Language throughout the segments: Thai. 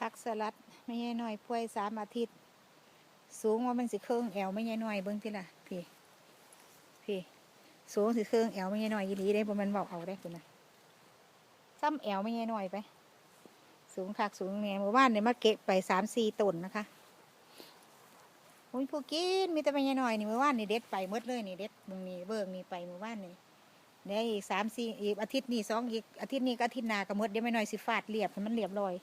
พักสลัดไม่ใช่น้อยป่วยสามอาทิตย์ สูงว่ามันสิเครื่องแอวไม่ใช่น้อยเบิ้งทีละพี่พี่สูงสิเครื่องแอวไม่ใช่น้อยยีหลีได้บ่มันบอกเอาได้คุณนะซ้ำแอวไม่ใช่น้อยไป สูงคักสูงแน่เมื่อวานเนี่ยมาเก็บไปสามสี่ตนนะคะโอ้ยผู้กินมีแต่ไม่ใช่น้อยนี่เมื่อวานนี่เด็ดไปหมดเลยนี่เด็ดมึงนี่เบิ่งนี่ไปเมื่อวานนี่เดี๋ยอีกสามสี่อีกอาทิตย์นี้สองอีกอาทิตย์นี้ก็อาทิตย์นาก็หมดเดี๋ยวไม่น้อยสิฟาดเรียบให้มันเรียบร้อย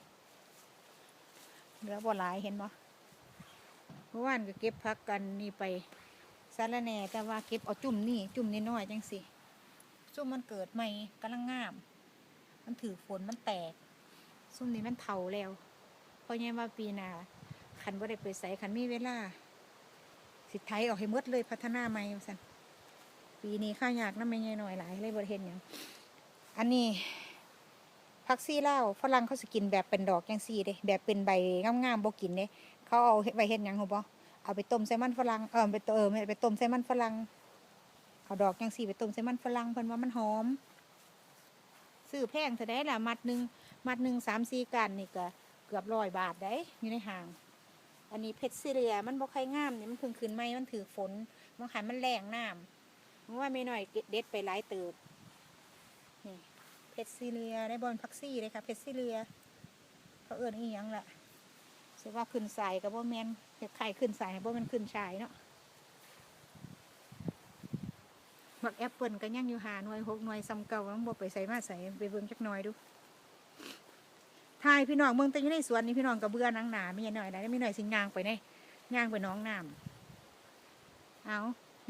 เหลือบ่หลายเห็นบ่เมื่อวานก็เก็บพักกันนี่ไปสารแหน่แต่ว่าเก็บเอาจุ่มนี่จุ่มนิดน้อยจังสิซุ่มมันเกิดใหม่กำลังงาม มันถือฝนมันแตกซุ่มนี้มันเถาแล้วเพราะงั้นว่าปีหน้าคันว่าได้ไปใส่คันมีเวลา สิไทยออกให้หมดเลยพัฒนาใหม่ว่าซั่นปีนี้ข้าวยากน้ำไม่ใหญ่หน่อยหลายเลยบริเห็นอย่างอันนี้ ผักซี่เล่าฝรั่งเขาสกินแบบเป็นดอกยังซีเด้แบบเป็นใบงามๆบ่กินเด้เขาเอาเฮ็ดไว้เฮ็ดยังหูบ่เอาไปต้มใส่มันฝรั่งเออไปเออไปต้มใส่มันฝรั่งเอาดอกยังซีไปต้มใส่มันฝรั่งเพิ่นว่ามันหอมซื้อแพงเท่าไดล่ะมัดหนึ่งมัดหนึ่งสามสี่กันนี่ก็เกือบร้อยบาทได้อยู่ในห้าง อันนี้เพชรซีเรียมันบ่ค่อยงามเนี่ยมันพิ่งขึ้นใหม่มันถือฝนมันขันมันแรงน้ำเพราะว่าไม่หน่อยเด็ดไปหลายเติบนี่ ชรซีเรีย ได้บอลพักซี่เลยค่ะเพชรซีเรีย เขาเอื้อนอีหยังล่ะเสียว่าขึ้นสายกับว่แมนเห็ดไข่ขึ้นสายบ่แมนขึ้นชายเนาะบักแอปเปิลก็ยังอยู่หาหน่วยหกหน่วยซ้ำเก่าต้องบ่ไปใส่มาใส่ไปเบิ่งจักหน่อยดูทายพี่น้องเมืองแต่อยู่ในสวนนี่พี่น้องกับเบื่อหนังหนาไม่ใช่หน่อยนะไม่หน่อยสิยางไปในย่างไปน้องน้ำเอา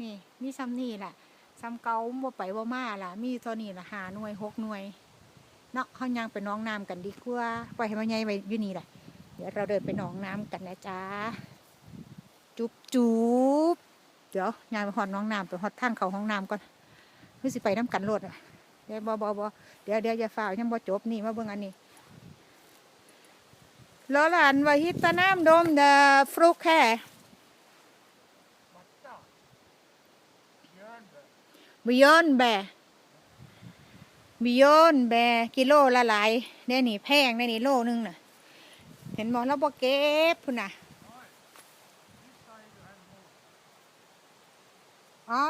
นี่มีซ้ำนี่แหละ ซ้ำเก่าบ่ไปบ่มาล่ะ มีเท่านี้ล่ะหาหน่วยหกหน่วยเนาะเขายังไปหน้องน้ำกันดีกว่าปล่อยให้มันใหญ่ไปอยู่นี่แหละเดี๋ยวเราเดินไปหน้องน้ำกันนะจ๊ะจุบจุบเดี๋ยวยายไปหอดน้องน้ำไปหอดทางเขาห้องน้ำก่อนเพื่อสิไปน้ำกันรถอะเดี๋ยวบอบอบอเดี๋ยวเดี๋ยวอย่าฝ่าวยังบ่จบนี่มาเบิ่งอันนี้ลอลันวาฮิตาน้ำดมเดฟรุกแค่ บิยอนแบบิยอนแบกิโลละหลายได้นี่แพงได้นี่โลนึงน่ะ เห็นบอกเราบ่เก็บพุ่นน่ะอ๋อ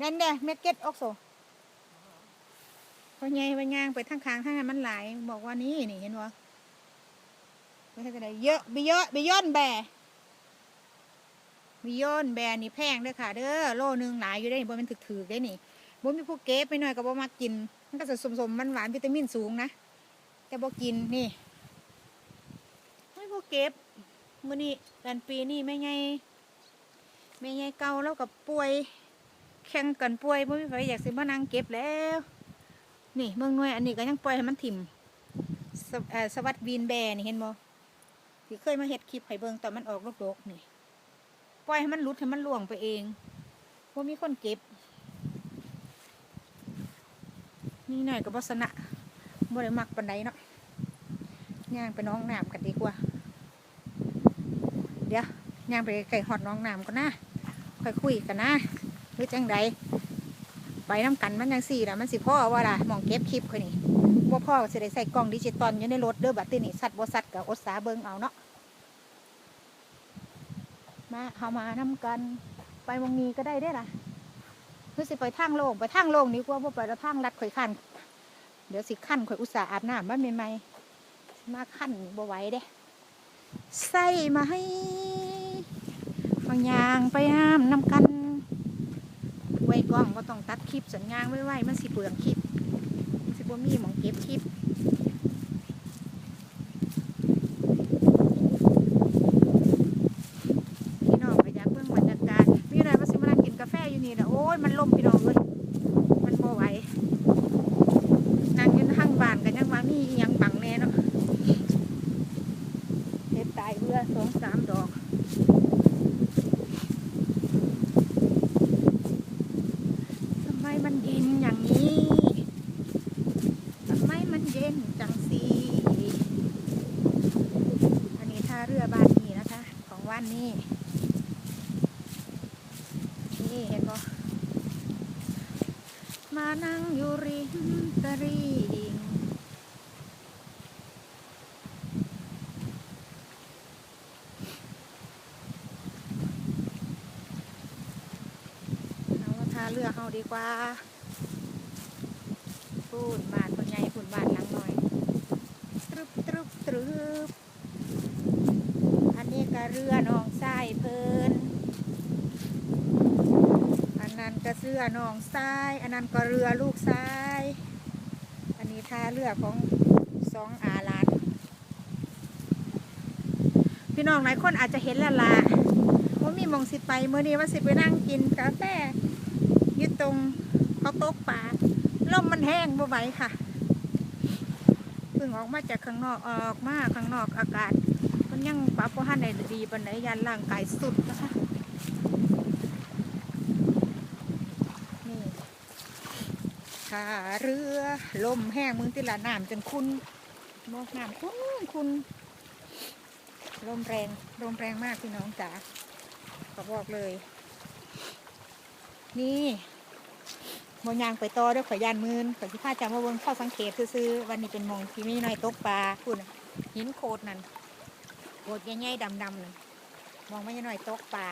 นั่นเด้เมเก็ตออกโซพอไงไปย่างไปทางค้างทางนั้นมันหลาย บอกว่านี่นี่เห็นบ่ไม่ใช่จะได้เยอะบิยอนบิยอนแบ มีโยนแบรนด์นี่แพงเด้อค่ะ เด้อโลนึงหลายอยู่ได้บ่แมันถือๆได้นี่บ่มีผู้เก็บไปหน่อยก็บ่มากิน มันก็จะสมมันหวานวิตามินสูงนะแต่บ่กินนี่ไม่ผู้เก็บมื้อนี้กันปีนี้ไม่ไงไม่ไงเก่าแล้วกับป่วย แข่งกันป่วยบ่มีไผอยากสิมานั่งเก็บแล้ว นี่เมืองน่วยอันนี้ก็ยังปล่อยให้มันถิ่มสวัสดีนแบร์นี่เห็นบ่ที่เคยมาเฮ็ดคลิปให้เบิงตอนมันออกดกๆนี่ ล่อยให้มันหลุดให้มันล่วงไปเองว่ามีคนเก็บ นี่หน่อยกับวัสนะบ่ได้มักปันไดเนาะย่างไปน้องน้ำกันดีกว่า เดี๋ยวย่างไปไก่หอดน้องน้ำกันนะค่อยคุยกันนะหรือจังใดไปน้ำกันมันยังสี่ละมันสิพ่อว่าล่ะมองเก็บคลิปคนนี้ว่าพ่อสิได้ใส่กล้องดิจิตอลอยู่ในรถเด้อบัดนี้นี่สัตว์บสัตว์กับอดสาเบิงเอาเนาะ มาเอามานำกัน ไปวงนี้ก็ได้ได้ล่ะเพื่อสิไปทางโลงไปทางโลงนี้กว่าบ่ไปแล้วทางลัดข่อยขันเดี๋ยวสิขั้นข่อยอุตส่าห์อาบน้ำมาใหม่ๆมาขั้นบ่ไหวเด้ใส่มาให้บางอย่างไปห้ามนำกันไว้กล้องก็ต้องตัดคลิปสัญญางไว้ไว้มันสิเปลืองคลิปมันสิบ่มีหมองเก็บคลิป พี่น้องไปอยากเบิ่งบรรยากาศมีอะไรมาสิมานั่งกินกาแฟอยู่นี่นะโอ้ย มันลมพี่น้องเลยมันบ่ไหวนั่งยืนข้างบ้านกันยังว่ามีอยังบังแน่เนาะเห็ดตายเบื่อสองสามดอกทำไมมันเย็นอย่างนี้ทำไมมันเย็นจังสีอันนี้ท่าเรือบ้านนี้นะคะ ของว่านนี้นี่ นั่งอยู่ริมตรีดิงเอาท่าเรือเอาดีกว่าพูดบาดคนใหญ่พูดบาดหลังหน่อย ตรึบตรึบตรึบอันนี้ก็เรือน้องไส้เพิ่ ก็เรือน้องทราย อันนั้นก็เรือลูกทราย อันนี้ท่าเรือของสองอาลานพี่น้องหลายคนอาจจะเห็นและละว่ามีมองสิไปเมื่อนี้ว่าสิไปนั่งกินกาแฟยู่ตรงเขาโต๊ะป่าลมมันแห้งบ่ไหวค่ะเพิ่งออกมาจากข้างนอกออกมาข้างนอกอากาศ มันยังปรับพหันในดีปันไหนยันร่างกายสุดนะคะนี่ ขาเรือลมแห้งมึงติละน้ำจนคุณมอกน้ำคุณคุณลมแรงลมแรงมากพี่น้องจ๋าขอบอกเลย นี่บนยางไปต่อด้วยข่อยานมืนข่อยสิพาจำว่าเบิ่งเข้าสังเกตซื้อๆวันนี้เป็นมองที่มีน่อยตกปลาคุณหินโคดนั่นโคดใหญ่ๆดำๆนั่นมองไม่น่อยตกปลา